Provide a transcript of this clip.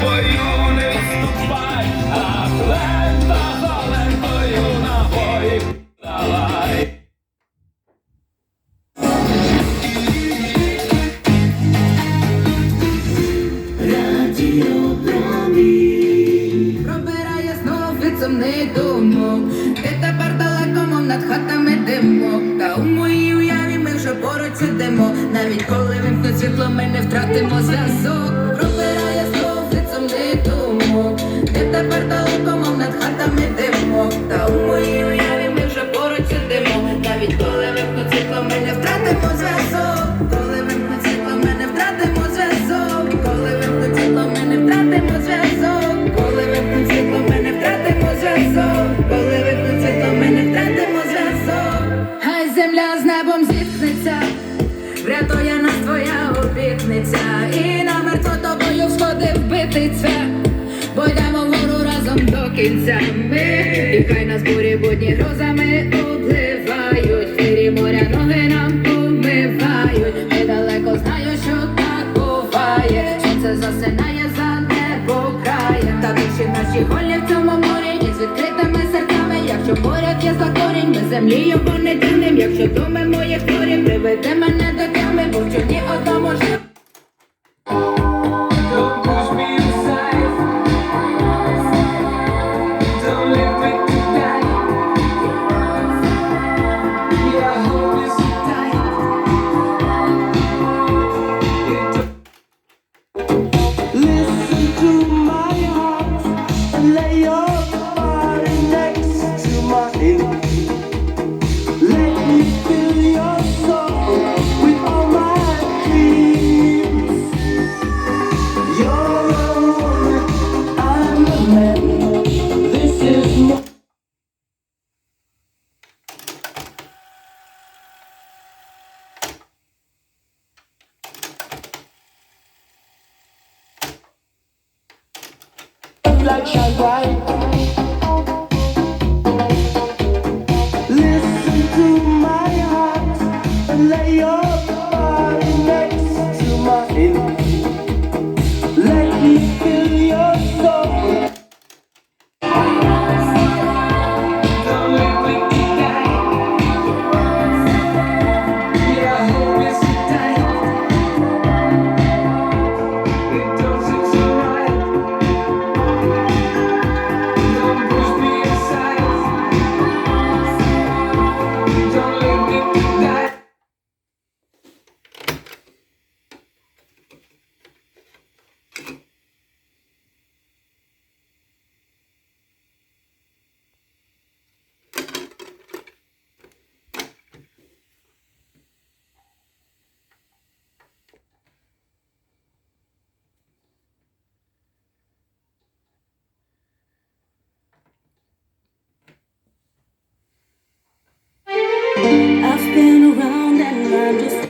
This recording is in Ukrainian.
Boy. Поруч сидимо. Навіть коли вимкнуть світло, ми не втратимо зв'язок. Пробирає знов лицем думок. Ти тепер далеко, мов над хатами димок. Та у моїй уяві ми вже поруч сидимо. Навіть коли разом кінця. Ми і хай нас бурі будні грозами обливають. В тирі моря ноги нам помивають. Недалеко знаю, що так буває. Сонце засинає за небо краєм. Та душі наші голі в цьому морі. І з відкритими серцями, якщо поряд є закорінь, ми землі його не тянем. Якщо думи мої хворі, приведе мене до тями, бо в чорні одному живе. Shine bright. I've been around and I'm just